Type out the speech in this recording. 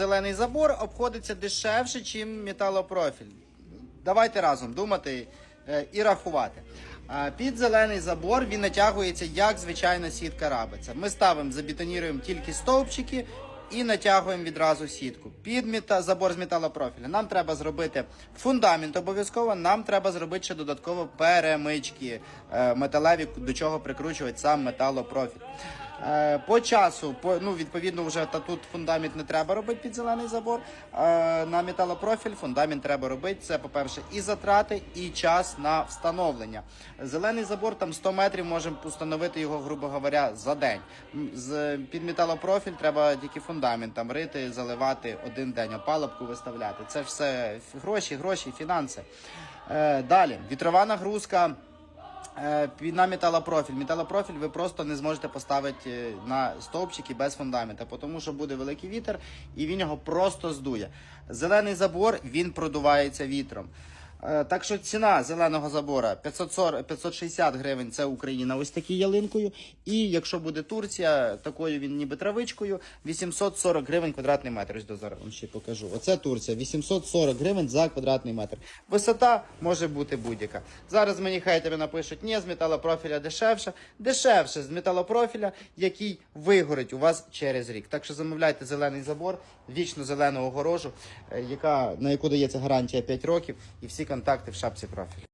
Зелений забор обходиться дешевше, ніж металопрофіль. Давайте разом думати е, і рахувати. Під зелений забор він натягується як звичайна сітка рабиця. Ми ставимо, забетоніруємо тільки стовпчики і натягуємо відразу сітку. Під мета... забор з металопрофіля нам треба зробити фундамент обов'язково. Нам треба зробити ще додатково перемички е, металеві, до чого прикручують сам металопрофіль. Е, По часу, по, ну, відповідно, вже та тут фундамент не треба робити під зелений забор. Е, На металопрофіль фундамент треба робити. Це, по-перше, і затрати, і час на встановлення. Зелений забор там 100 метрів можемо установити його, грубо говоря, за день. З під металопрофіль треба тільки фундамент там рити, заливати один день, опалубку виставляти. Це все гроші, гроші, фінанси. Е, Далі вітрова нагрузка. Е, на металопрофіль. Металопрофіль ви просто не зможете поставити е, на стовпчики без фундамента, тому що буде великий вітер і він його просто здує. Зелений забор він продувається вітром. Е, Так що ціна зеленого забора 540, 560 гривень це Україна ось такою ялинкою. І якщо буде Турція, такою він ніби травичкою, 840 гривень квадратний метр. Ось до зараз вам ще покажу. Оце Турція, 840 гривень за квадратний метр. Висота може бути будь-яка. Зараз мені хейтери напишуть, ні, з металопрофіля дешевше. Дешевше з металопрофіля, який вигорить у вас через рік. Так що замовляйте зелений забор, вічно зелену огорожу, е, яка, на яку дається гарантія 5 років, і всі контакти в шапці профілю.